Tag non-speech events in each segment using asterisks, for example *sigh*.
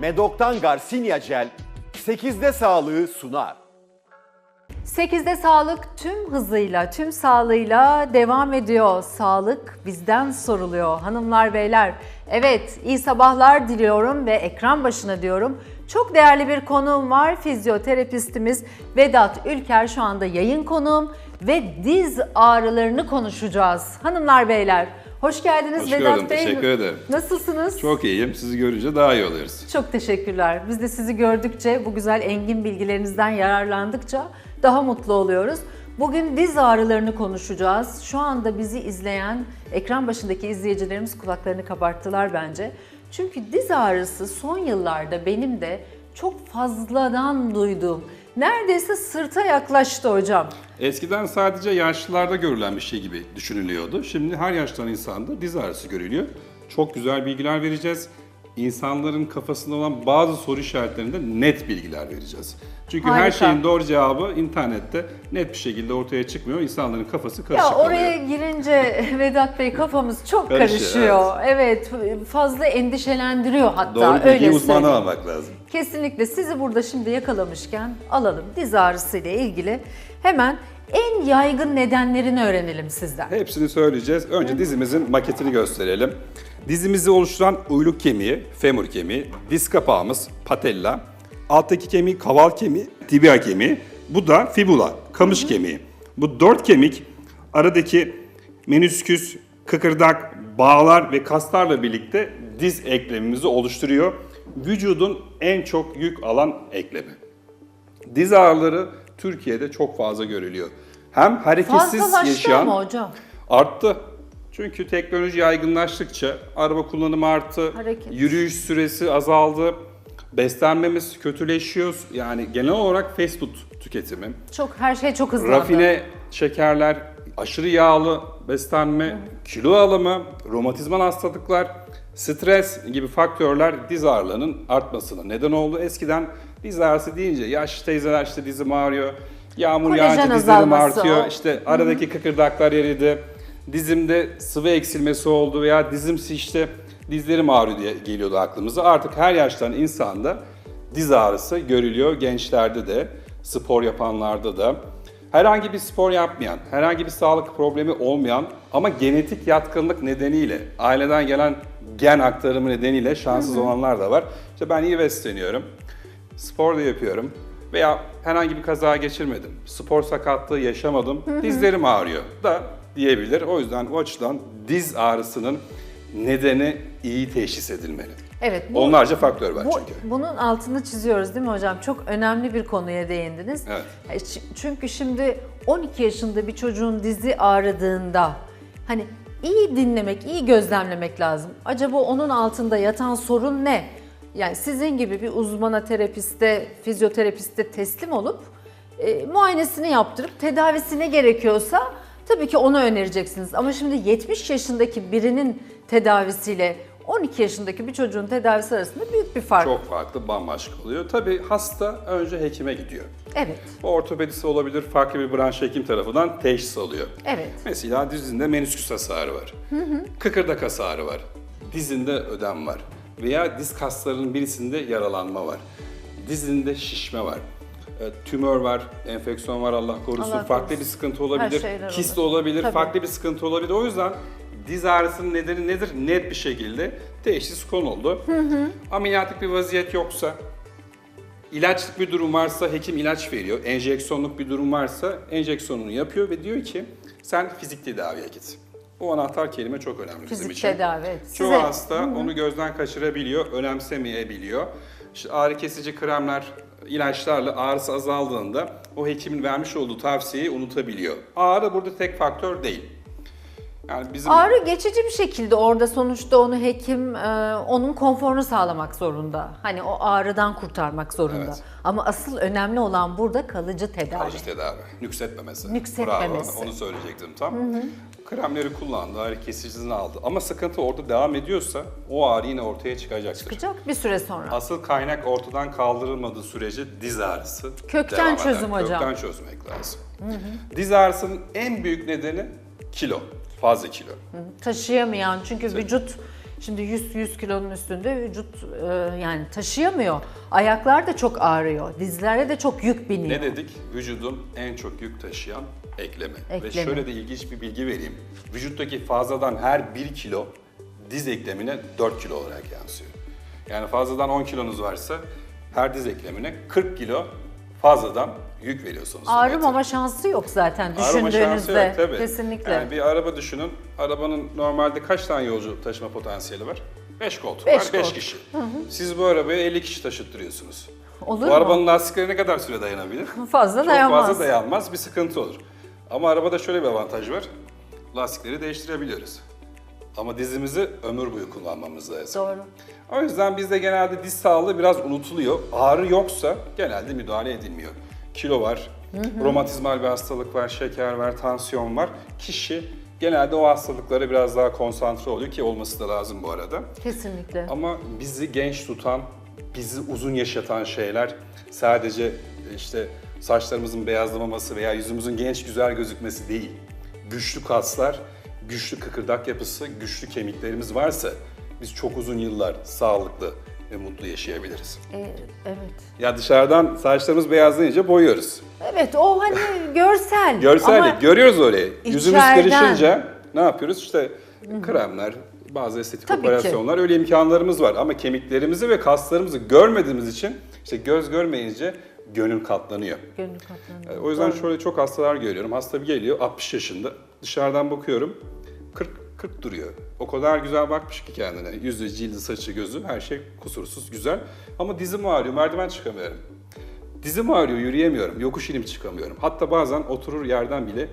Medok'tan Garcinia Gel 8'de sağlığı sunar. 8'de sağlık tüm hızıyla, tüm sağlığıyla devam ediyor. Sağlık bizden soruluyor hanımlar beyler. Evet, iyi sabahlar diliyorum ve ekran başına diyorum. Çok değerli bir konuğum var. Fizyoterapistimiz Vedat Ülker şu anda yayın konuğum ve diz ağrılarını konuşacağız. Hanımlar beyler, hoş geldiniz Hoş Vedat gördüm, Bey. teşekkür ederim. Nasılsınız? Çok iyiyim. Sizi görünce daha iyi oluyoruz. Çok teşekkürler. Biz de sizi gördükçe, bu güzel engin bilgilerinizden yararlandıkça daha mutlu oluyoruz. Bugün diz ağrılarını konuşacağız. Şu anda bizi izleyen ekran başındaki izleyicilerimiz kulaklarını kabarttılar bence. Çünkü diz ağrısı son yıllarda benim de çok fazladan duyduğum, neredeyse sırta yaklaştı hocam. Eskiden sadece yaşlılarda görülen bir şey gibi düşünülüyordu. Şimdi her yaştan insanda diz ağrısı görülüyor. Çok güzel bilgiler vereceğiz. İnsanların kafasında olan bazı soru işaretlerinde net bilgiler vereceğiz. Çünkü her Harika. şeyin doğru cevabı internette net bir şekilde ortaya çıkmıyor. İnsanların kafası karışık Ya oraya kalıyor. girince *laughs* Vedat Bey kafamız çok Karışıyor, karışıyor. Evet. fazla endişelendiriyor hatta Doğru öyle bilgiyi uzmandan söyleyeyim. almak lazım. Kesinlikle sizi burada şimdi yakalamışken alalım diz ağrısı ile ilgili hemen en yaygın nedenlerini öğrenelim sizden. Hepsini söyleyeceğiz. Önce dizimizin maketini gösterelim. Dizimizi oluşturan uyluk kemiği, femur kemiği, diz kapağımız, patella, alttaki kemiği kaval kemiği, tibia kemiği, bu da fibula, kamış kemiği. Bu dört kemik aradaki menüsküs, kıkırdak, bağlar ve kaslarla birlikte diz eklemimizi oluşturuyor. Vücudun en çok yük alan eklemi. Diz ağrıları Türkiye'de çok fazla görülüyor. Hem hareketsiz Fazlalaştı yaşayan ama hocam. arttı. Çünkü teknoloji yaygınlaştıkça araba kullanımı arttı, Hareket. yürüyüş süresi azaldı, beslenmemiz kötüleşiyor. Yani genel olarak fast food tüketimi, Çok her şey çok hızlandı. rafine şekerler, aşırı yağlı beslenme, kilo alımı, romatizmal hastalıklar, stres gibi faktörler diz ağrılarının artmasına neden oldu. Eskiden diz ağrısı deyince yaşlı teyzeler işte dizim ağrıyor, yağmur Kolajen yağınca dizlerim azalması artıyor, o. işte aradaki kıkırdaklar eridi, dizimde sıvı eksilmesi oldu veya dizim şişti, dizlerim ağrıyor diye geliyordu aklımıza. Artık her yaştan insanda diz ağrısı görülüyor gençlerde de, spor yapanlarda da. Herhangi bir spor yapmayan, herhangi bir sağlık problemi olmayan ama genetik yatkınlık nedeniyle, aileden gelen gen aktarımı nedeniyle şanssız olanlar da var. İşte ben iyi besleniyorum, spor da yapıyorum veya herhangi bir kaza geçirmedim, spor sakatlığı yaşamadım, dizlerim ağrıyor da diyebilir. O yüzden o açıdan diz ağrısının nedeni iyi teşhis edilmeli. Evet. bu- Onlarca faktör var Bu, çünkü. bunun altını çiziyoruz değil mi hocam? Çok önemli bir konuya değindiniz. Evet. E, Çünkü şimdi 12 yaşında bir çocuğun dizi ağrıdığında hani iyi dinlemek, iyi gözlemlemek lazım. Acaba onun altında yatan sorun ne? Yani sizin gibi bir uzmana, terapiste, fizyoterapiste teslim olup e, muayenesini yaptırıp tedavisine gerekiyorsa tabii ki onu önereceksiniz. Ama şimdi 70 yaşındaki birinin tedavisiyle 12 yaşındaki bir çocuğun tedavisi arasında büyük bir fark. Çok farklı, bambaşka oluyor. Tabii hasta önce hekime gidiyor. Evet. Bu ortopedisi olabilir, farklı bir branş hekim tarafından teşhis alıyor. Evet. Mesela dizinde menisküs hasarı var. Kıkırdak hasarı var. Dizinde ödem var. Veya diz kaslarının birisinde yaralanma var. Dizinde şişme var. E, Tümör var, enfeksiyon var Allah korusun. Allah farklı korusun. bir sıkıntı olabilir. Kist olur. olabilir, Tabii. farklı bir sıkıntı olabilir. O yüzden diz ağrısının nedeni nedir? Net bir şekilde teşhis konuldu. Ameliyatlık bir vaziyet yoksa, İlaçlık bir durum varsa hekim ilaç veriyor. Enjeksiyonluk bir durum varsa enjeksiyonunu yapıyor ve diyor ki sen fizik tedaviye git. Bu anahtar kelime çok önemli bizim Fizik için. tedavi. evet. Çoğu Size- hasta onu gözden kaçırabiliyor, önemsemeyebiliyor. İşte ağrı kesici kremler, ilaçlarla ağrısı azaldığında o hekimin vermiş olduğu tavsiyeyi unutabiliyor. Ağrı burada tek faktör değil. Yani bizim Ağrı geçici bir şekilde orada sonuçta onu hekim e, onun konforunu sağlamak zorunda. Hani o ağrıdan kurtarmak zorunda. Evet. Ama asıl önemli olan burada kalıcı tedavi. Kalıcı tedavi. Nüksetmemesi. Nüksetmemesi. Bravo, onu söyleyecektim tam. Kremleri kullandı, ağrı kesicisini aldı. Ama sıkıntı orada devam ediyorsa o ağrı yine ortaya çıkacaktır. Çıkacak bir süre sonra. Asıl kaynak ortadan kaldırılmadığı sürece diz ağrısı Kökten devam eder. çözüm hocam. Kökten çözmek lazım. Diz ağrısının en büyük nedeni kilo. Fazla kilo. Taşıyamayan çünkü vücut Şimdi 100 100 kilonun üstünde vücut e, yani taşıyamıyor. Ayaklar da çok ağrıyor. Dizlere de çok yük biniyor. Ne dedik? Vücudun en çok yük taşıyan eklemi. Ve Eklemi. şöyle de ilginç bir bilgi vereyim. Vücuttaki fazladan her 1 kilo diz eklemine 4 kilo olarak yansıyor. Yani fazladan 10 kilonuz varsa her diz eklemine 40 kilo fazladan yük veriyorsunuz. Ağrımama şansı yok zaten Araba şansı düşündüğünüzde. yok tabii. Kesinlikle. Yani bir araba düşünün. Arabanın normalde kaç tane yolcu taşıma potansiyeli var? 5 koltuk Beş var, 5 koltuk. kişi. Siz bu arabayı 50 kişi taşıttırıyorsunuz. Olur bu mu? arabanın lastikleri ne kadar süre dayanabilir? *laughs* Fazla Çok dayanmaz. fazla dayanmaz, bir sıkıntı olur. Ama arabada şöyle bir avantaj var. Lastikleri değiştirebiliyoruz. Ama dizimizi ömür boyu kullanmamız lazım. Doğru. O yüzden bizde genelde diz sağlığı biraz unutuluyor. Ağrı yoksa genelde müdahale edilmiyor. Kilo var, romatizmal bir hastalık var, şeker var, tansiyon var. Kişi genelde o hastalıklara biraz daha konsantre oluyor ki olması da lazım bu arada. Kesinlikle. Ama bizi genç tutan, bizi uzun yaşatan şeyler sadece işte saçlarımızın beyazlamaması veya yüzümüzün genç güzel gözükmesi değil. Güçlü kaslar, güçlü kıkırdak yapısı, güçlü kemiklerimiz varsa biz çok uzun yıllar sağlıklı ve mutlu yaşayabiliriz. Ee, evet. Ya dışarıdan saçlarımız beyazlayınca boyuyoruz. Evet o hani görsel. Görsellik Ama görüyoruz orayı. Yüzümüz içeriden- kırışınca ne yapıyoruz? İşte kremler, bazı estetik Tabii ki. operasyonlar öyle imkanlarımız var. Ama kemiklerimizi ve kaslarımızı görmediğimiz için işte göz görmeyince gönül katlanıyor. Gönül katlanıyor. E, O yüzden şöyle çok hastalar görüyorum. Hasta bir geliyor 60 yaşında. Dışarıdan bakıyorum 40 40 duruyor. O kadar güzel bakmış ki kendine. Yüzü, cildi, saçı, gözü her şey kusursuz, güzel. Ama dizim ağrıyor, merdiven çıkamıyorum. Dizim ağrıyor, yürüyemiyorum. Yokuş inip çıkamıyorum. Hatta bazen oturur yerden bile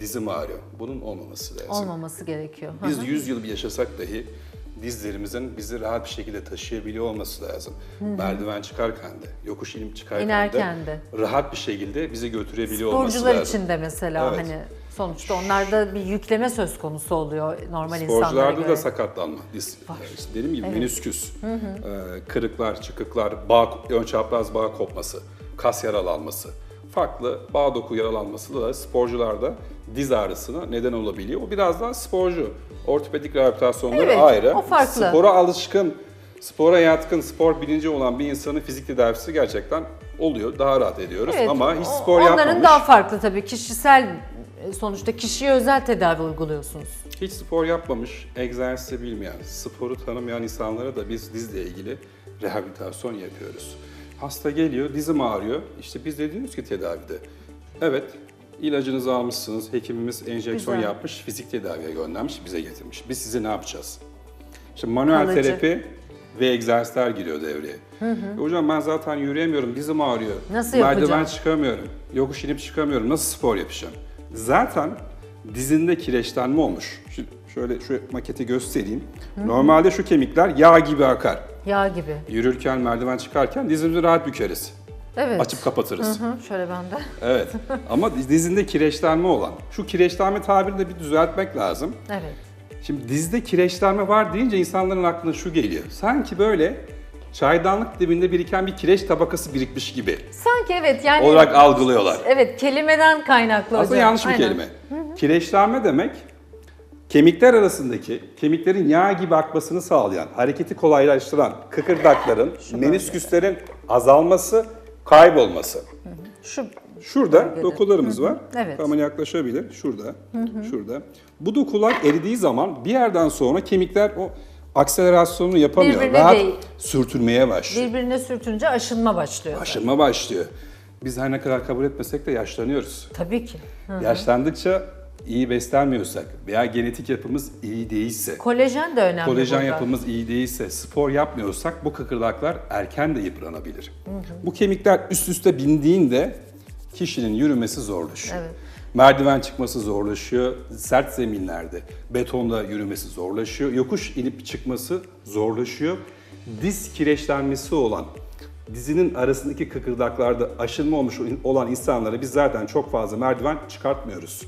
dizim ağrıyor. Bunun olmaması lazım. Olmaması gerekiyor. Biz 100 yıl bir yaşasak dahi dizlerimizin bizi rahat bir şekilde taşıyabiliyor olması lazım. Merdiven çıkarken de, yokuş inip çıkarken İnerken de, de. rahat bir şekilde bizi götürebiliyor olması Sporcular lazım. için de mesela Evet. hani sonuçta onlarda bir yükleme söz konusu oluyor normal insanlara Sporcularda göre. da sakatlanma. Diz, işte dediğim gibi menisküs, e, kırıklar, çıkıklar, bağ, ön çapraz bağ kopması, kas yaralanması, farklı bağ doku yaralanması da sporcularda diz ağrısına neden olabiliyor. O biraz daha sporcu. Ortopedik rehabilitasyonları Evet, ayrı. o farklı. Spora alışkın, spora yatkın, spor bilinci olan bir insanın fizik tedavisi gerçekten oluyor. Daha rahat ediyoruz Evet, ama hiç spor Onların yapmamış. daha farklı tabii. Kişisel sonuçta kişiye özel tedavi uyguluyorsunuz. Hiç spor yapmamış, egzersizi bilmeyen, sporu tanımayan insanlara da biz dizle ilgili rehabilitasyon yapıyoruz. Hasta geliyor, dizim ağrıyor. İşte biz de diyoruz ki tedavide. Evet, ilacınızı almışsınız, hekimimiz enjeksiyon Güzel. yapmış, fizik tedaviye göndermiş, bize getirmiş. Biz size ne yapacağız? İşte manuel Kalıcı. terapi ve egzersizler giriyor devreye. E hocam ben zaten yürüyemiyorum, dizim ağrıyor. Nasıl Merdiven yapacağım? çıkamıyorum, yokuş inip çıkamıyorum, nasıl spor yapacağım? Zaten dizinde kireçlenme olmuş. Şu, şöyle şu maketi göstereyim. Normalde şu kemikler yağ gibi akar. Yağ gibi. Yürürken, merdiven çıkarken dizimizi rahat bükeriz. Evet. Açıp kapatırız. Hı, şöyle ben de. Evet. *laughs* Ama dizinde kireçlenme olan. Şu kireçlenme tabirini de bir düzeltmek lazım. Evet. Şimdi dizde kireçlenme var deyince insanların aklına şu geliyor. Sanki böyle çaydanlık dibinde biriken bir kireç tabakası birikmiş gibi Sanki evet yani olarak algılıyorlar. evet kelimeden kaynaklı Aslında hocam. yanlış bir Aynen. kelime. Kireçlenme demek kemikler arasındaki kemiklerin yağ gibi akmasını sağlayan, hareketi kolaylaştıran kıkırdakların, menisküslerin azalması, kaybolması. Şu Şurada dokularımız var. Evet. Kamera yaklaşabilir. Şurada. Şurada. Bu dokular eridiği zaman bir yerden sonra kemikler o akselerasyonunu yapamıyor. Birbirine Rahat değil. sürtünmeye başlıyor. birbirine sürtünce aşınma başlıyor. Aşınma başlıyor. Biz her ne kadar kabul etmesek de yaşlanıyoruz. Tabii ki. Yaşlandıkça iyi beslenmiyorsak veya genetik yapımız iyi değilse, Kolajen de önemli kolajen burada. yapımız iyi değilse, spor yapmıyorsak bu kıkırdaklar erken de yıpranabilir. Bu kemikler üst üste bindiğinde kişinin yürümesi zorlaşıyor. Evet. Merdiven çıkması zorlaşıyor, sert zeminlerde, betonda yürümesi zorlaşıyor, yokuş inip çıkması zorlaşıyor. Diz kireçlenmesi olan, dizinin arasındaki kıkırdaklarda aşınma olmuş olan insanlara biz zaten çok fazla merdiven çıkartmıyoruz.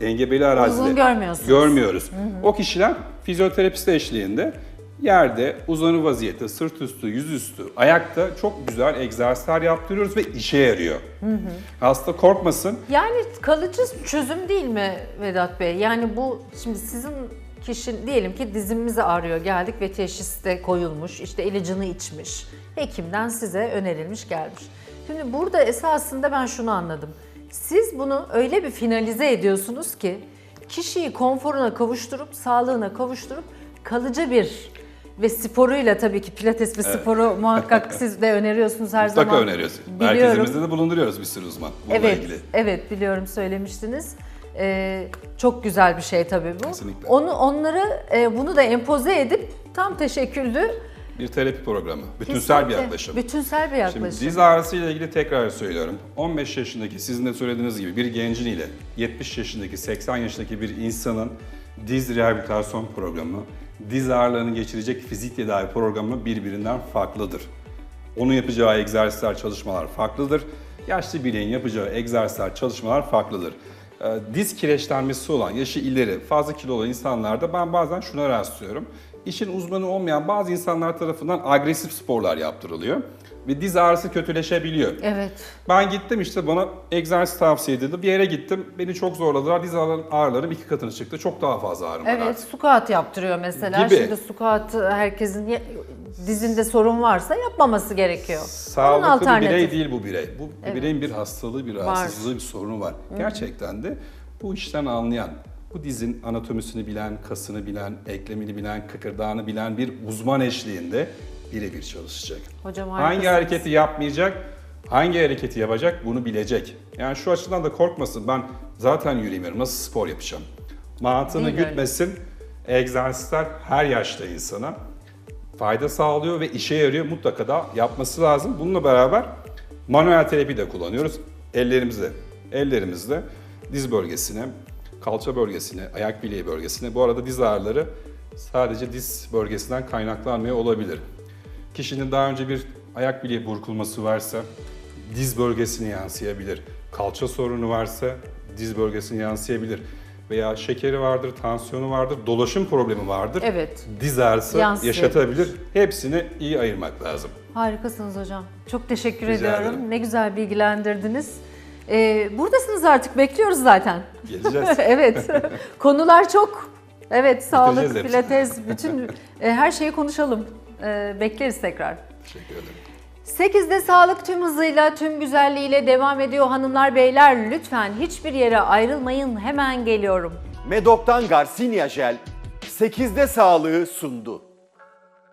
Engebeli arazide. Uygun görmüyorsunuz. Görmüyoruz. O kişiler fizyoterapist eşliğinde yerde uzanı vaziyette, sırt üstü, yüzüstü, ayakta çok güzel egzersizler yaptırıyoruz ve işe yarıyor. Hasta korkmasın. Yani kalıcı çözüm değil mi Vedat Bey? Yani bu şimdi sizin kişi diyelim ki dizimiz ağrıyor geldik ve teşhis de koyulmuş işte ilacını içmiş. Hekimden size önerilmiş gelmiş. Şimdi burada esasında ben şunu anladım. Siz bunu öyle bir finalize ediyorsunuz ki kişiyi konforuna kavuşturup sağlığına kavuşturup kalıcı bir ve sporuyla tabii ki pilates ve sporu *laughs* muhakkak siz de öneriyorsunuz her Mutlaka zaman. öneriyoruz. Biliyorum. Merkezimizde de bulunduruyoruz bir sürü uzman bununla Evet, ilgili. evet biliyorum söylemiştiniz. Ee, çok güzel bir şey tabii bu. Kesinlikle. Onu onları e, bunu da empoze edip tam teşekküllü Bir terapi programı. Bütünsel bir kesinlikle yaklaşım. Bütünsel bir yaklaşım. Şimdi diz ağrısı ile ilgili tekrar söylüyorum. 15 yaşındaki sizin de söylediğiniz gibi bir gencin ile 70 yaşındaki 80 yaşındaki bir insanın diz rehabilitasyon programı, diz ağrılarını geçirecek fizik tedavi programı birbirinden farklıdır. Onun yapacağı egzersizler, çalışmalar farklıdır. Yaşlı bireyin yapacağı egzersizler, çalışmalar farklıdır. Ee, Diz kireçlenmesi olan, yaşı ileri, fazla kilo olan insanlarda ben bazen şuna rastlıyorum. İşin uzmanı olmayan bazı insanlar tarafından agresif sporlar yaptırılıyor ve diz ağrısı kötüleşebiliyor. Evet. Ben gittim işte bana egzersiz tavsiye edildi. Bir yere gittim. Beni çok zorladılar. Diz ağrı- ağrılarım iki katına çıktı. Çok daha fazla ağrım var Evet, squat yaptırıyor mesela. Gibi. Şimdi squat herkesin dizinde sorun varsa yapmaması gerekiyor. Onun Sağlıklı bir birey değil bu birey. Bu Evet. bireyin bir hastalığı, bir rahatsızlığı, bir sorunu var. Gerçekten de bu işten anlayan, bu dizin anatomisini bilen, kasını bilen, eklemini bilen, kıkırdağını bilen bir uzman eşliğinde birebir çalışacak. Hocam hangi harikasınız. hareketi yapmayacak, hangi hareketi yapacak bunu bilecek. Yani şu açıdan da korkmasın. Ben zaten yürüyemiyorum. Nasıl spor yapacağım? Mantığını Değil öyle. gütmesin. Egzersizler her yaşta insana fayda sağlıyor ve işe yarıyor. Mutlaka da yapması lazım. Bununla beraber manuel terapi de kullanıyoruz. Ellerimizle, ellerimizle diz bölgesine, kalça bölgesine, ayak bileği bölgesine. Bu arada diz ağrıları sadece diz bölgesinden kaynaklanmıyor olabilir. Kişinin daha önce bir ayak bileği burkulması varsa diz bölgesine yansıyabilir. Kalça sorunu varsa diz bölgesine yansıyabilir. Veya şekeri vardır, tansiyonu vardır, dolaşım problemi vardır. Evet. Diz ağrısı Yansıyabilir. yaşatabilir. Hepsini iyi ayırmak lazım. Harikasınız hocam. Çok teşekkür Rica ediyorum. ederim. Ne güzel bilgilendirdiniz. Ee, buradasınız artık bekliyoruz zaten. Geleceğiz. *laughs* evet. Konular çok. Evet, sağlık, hepsini. pilates, bütün e, her şeyi konuşalım. E, bekleriz tekrar. Teşekkür ederim. 8'de sağlık tüm hızıyla, tüm güzelliğiyle devam ediyor hanımlar beyler. Lütfen hiçbir yere ayrılmayın. Hemen geliyorum. Medok'tan Garcinia Jel 8'de sağlığı sundu.